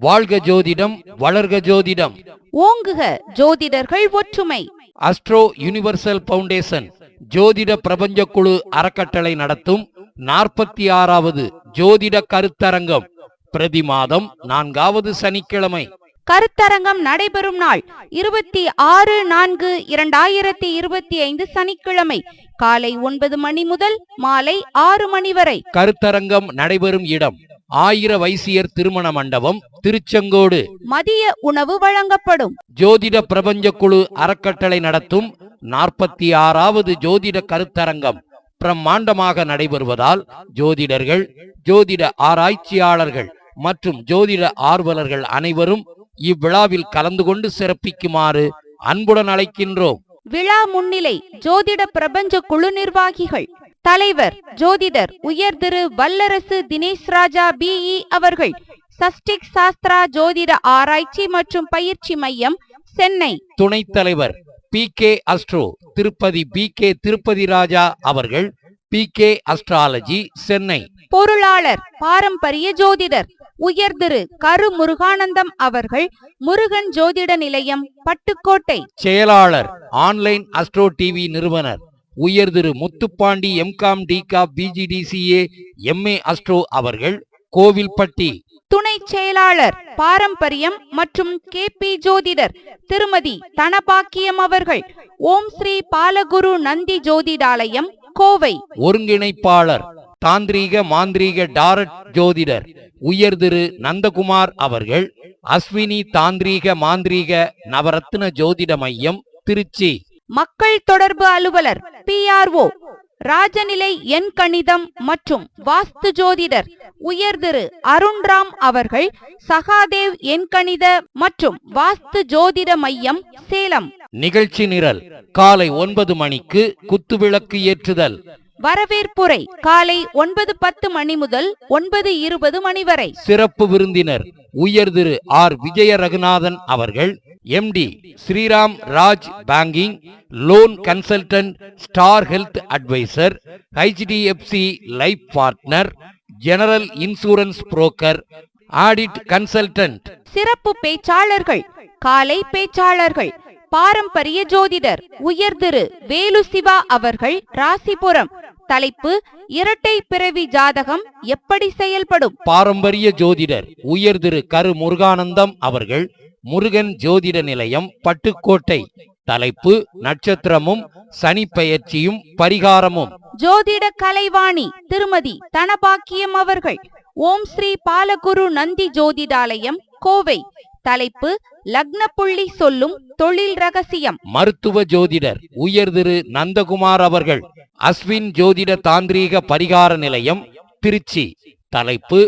வாழ்க ஜோதிடம் வளர்க ஜோதிடம். ஓங்குக ஜோதிடர்கள் ஒற்றுமை. அஸ்ட்ரோ யுனிவர்சல் பவுண்டேஷன் ஜோதிட பிரபஞ்ச குழு அறக்கட்டளை நடத்தும் நாற்பத்தி ஆறாவது ஜோதிட கருத்தரங்கம். பிரதி மாதம் நான்காவது சனிக்கிழமை. கருத்தரங்கம் நடைபெறும் நாள் இருபத்தி ஆறு நான்கு இரண்டாயிரத்தி இருபத்தி ஐந்து சனிக்கிழமை காலை ஒன்பது மணி முதல் மாலை ஆறு மணி வரை. கருத்தரங்கம் நடைபெறும் இடம் ஆயிர வைசியர் திருமண மண்டபம் திருச்செங்கோடு. மதிய உணவு வழங்கப்படும். ஜோதிட பிரபஞ்ச குழு அறக்கட்டளை நடத்தும் நாற்பத்தி ஆறாவது ஜோதிட கருத்தரங்கம் பிரம்மாண்டமாக நடைபெறுவதால் ஜோதிடர்கள் ஜோதிட ஆராய்ச்சியாளர்கள் மற்றும் ஜோதிட ஆர்வலர்கள் அனைவரும் இவ்விழாவில் கலந்து கொண்டு சிறப்பிக்குமாறு அன்புடன் அழைக்கின்றோம். விழா முன்னிலை ஜோதிட பிரபஞ்ச குழு நிர்வாகிகள். தலைவர் ஜோதிடர் உயர் திரு வல்லரசு தினேஷ் ராஜா பிஇ அவர்கள் சஷ்டிக் சாஸ்திரா ஜோதிட ஆராய்ச்சி மற்றும் பயிற்சி மையம் சென்னை. துணைத் தலைவர் P K astro Tirupati P K Tirupati Raja அவர்கள் பி கே அஸ்ட்ராலஜி சென்னை. பொருளாளர் பாரம்பரிய ஜோதிடர் உயர் திரு கரு முருகானந்தம் அவர்கள் முருகன் ஜோதிட நிலையம் பட்டுக்கோட்டை. செயலாளர் ஆன்லைன் அஸ்ட்ரோ டிவி நிறுவனர். உயர் திரு முத்துப்பாண்டி எம்காம் டிகா பிஜிடிசிஏ எம்ஏ அஸ்ட்ரோ அவர்கள் கோவில்பட்டி. துணை செயலாளர் பாரம்பரியம் மற்றும் கே பி ஜோதிடர் திருமதி தனபாக்கியம் அவர்கள் ஓம் ஸ்ரீ பாலகுரு நந்தி ஜோதிடாலயம் கோவை. ஒருங்கிணைப்பாளர் தாந்திரீக மாந்திரீக டாரட் ஜோதிடர் உயர் திரு நந்தகுமார் அவர்கள் அஸ்வினி தாந்திரீக மாந்திரீக நவரத்ன ஜோதிட மையம் திருச்சி. மக்கள் தொடர்பு அலுவலர் பிஆர்ஓ ராஜநிலை எண் கணிதம் மற்றும் வாஸ்து ஜோதிடர் உயர் திரு அருண்ராம் அவர்கள் சகாதேவ் எண்கணித மற்றும் வாஸ்து ஜோதிட மையம் சேலம். நிகழ்ச்சி நிரல் காலை ஒன்பது மணிக்கு குத்துவிளக்கு ஏற்றுதல். வரவேற்புரை காலை ஒன்பது பத்து மணி முதல் ஒன்பது இருபது மணி வரை. சிறப்பு விருந்தினர் உயர் திரு ஆர். விஜய ரகுநாதன் அவர்கள் MD Sriram Raj banking loan consultant Star Health advisor HDFC life partner general insurance broker audit consultant. சிறப்பு பேச்சாளர்கள் காலை பேச்சாளர்கள் பாரம்பரிய ஜோதிடர் உயர் திரு வேலு சிவா அவர்கள் ராசிபுரம். தலைப்பு இரட்டை பிறவி ஜாதகம் எப்படி செயல்படும்? பாரம்பரிய ஜோதிடர் உயர் திரு கரு முருகானந்தம் அவர்கள் முருகன் ஜோதிட நிலையம் பட்டுக்கோட்டை. தலைப்பு நட்சத்திரமும் சனி பெயர்ச்சியும் பரிகாரமும். ஜோதிட கலைவாணி திருமதி தனபாக்கியம் அவர்கள். ஓம் ஸ்ரீ பாலகுரு நந்தி ஜோதிடாலயம் கோவை. தலைப்பு லக்ன புள்ளி சொல்லும் தொழில் ரகசியம். மருத்துவ ஜோதிடர் உயர் திரு நந்தகுமார் அவர்கள் அஸ்வின் ஜோதிட தாந்திரீக பரிகார நிலையம் திருச்சி. தலைப்பு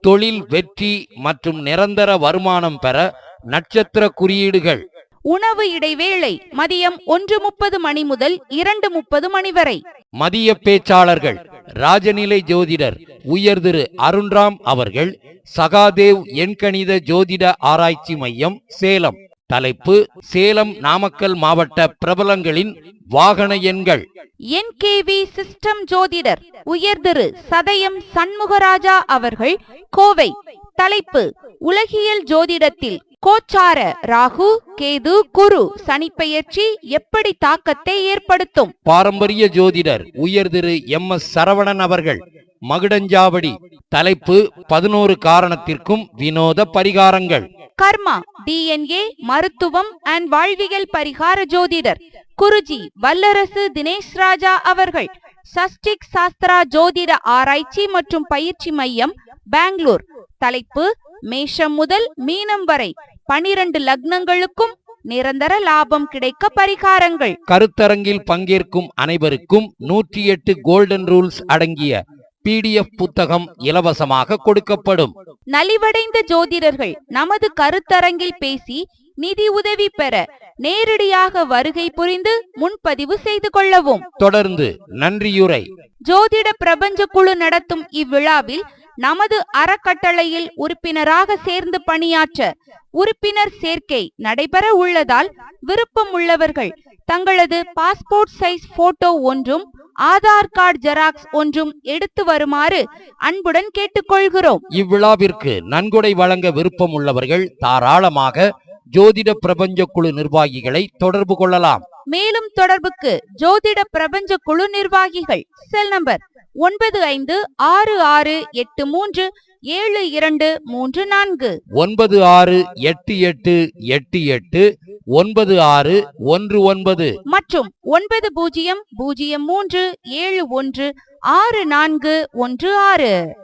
தொழில் வெற்றி மற்றும் நிரந்தர வருமானம் பெற நட்சத்திர குறியீடுகள். உணவு இடைவேளை மதியம் ஒன்று முப்பது மணி முதல் இரண்டு முப்பது மணி வரை. மதிய பேச்சாளர்கள் ராஜநிலை ஜோதிடர் உயர் திரு அருண்ராம் அவர்கள் சகாதேவ் எண்கணித ஜோதிட ஆராய்ச்சி மையம் சேலம். தலைப்பு சேலம் நாமக்கல் மாவட்ட பிரபலங்களின் வாகன எண்கள். என் கே வி சிஸ்டம் ஜோதிடர் உயர் திரு சதயம் சண்முகராஜா அவர்கள் கோவை. தலைப்பு உலகியல் ஜோதிடத்தில் கோச்சார ராகு கேது குரு சனிப்பெயர்ச்சி எப்படி தாக்கத்தை ஏற்படுத்தும்? பாரம்பரிய ஜோதிடர் உயர் திரு எம் எஸ் சரவணன் அவர்கள் மகுடஞ்சாவடி தலைப்பு பதினோரு காரணத்திற்கும் வினோத பரிகாரங்கள். கர்மா டிஎன்ஏ மருத்துவம் அண்ட் வாழ்வியல் பரிகார ஜோதிடர் குருஜி வல்லரசு தினேஷ் ராஜா அவர்கள் சஷ்டிக் சாஸ்திரா ஜோதிட ஆராய்ச்சி மற்றும் பயிற்சி மையம் பெங்களூர். தலைப்பு மேஷம் முதல் மீனம் வரை பனிரெண்டு லக்னங்களுக்கும் நிரந்தர லாபம் கிடைக்க பரிகாரங்கள். கருத்தரங்கில் பங்கேற்கும் அனைவருக்கும் நூற்றி எட்டு கோல்டன் ரூல்ஸ் அடங்கிய பிடிஎஃப் புத்தகம் இலவசமாக கொடுக்கப்படும். நலிவடைந்த ஜோதிடர்கள் நமது கருத்தரங்கில் பேசி நிதி உதவி பெற நேரடியாக வருகை புரிந்து முன்பதிவு செய்து கொள்ளவும். தொடர்ந்து நன்றியுரை. ஜோதிட பிரபஞ்ச குழு நடத்தும் இவ்விழாவில் நமது அறக்கட்டளையில் உறுப்பினராக சேர்ந்து பணியாற்ற உறுப்பினர் சேர்க்கை நடைபெற உள்ளதால் விருப்பம் உள்ளவர்கள் தங்களது பாஸ்போர்ட் சைஸ் போட்டோ ஒன்றும் ஆதார் கார்டு ஜெராக்ஸ் ஒன்றும் எடுத்து வருமாறு அன்புடன் கேட்டுக்கொள்கிறோம். இவ்விழாவிற்கு நன்கொடை வழங்க விருப்பம் உள்ளவர்கள் தாராளமாக ஜோதிட பிரபஞ்ச குழு நிர்வாகிகளை தொடர்பு கொள்ளலாம். மேலும் தொடர்புக்கு ஜோதிட பிரபஞ்ச குழு நிர்வாகிகள் செல் நம்பர் ஒன்பது ஐந்து ஆறு ஆறு எட்டு மூன்று ஏழு இரண்டு மூன்று நான்கு. ஒன்பது ஆறு எட்டு எட்டு எட்டு எட்டு ஒன்பது ஆறு ஒன்று ஒன்பது. மற்றும் ஒன்பது பூஜ்ஜியம் பூஜ்ஜியம் மூன்று ஏழு ஒன்று ஆறு நான்கு ஒன்று ஆறு.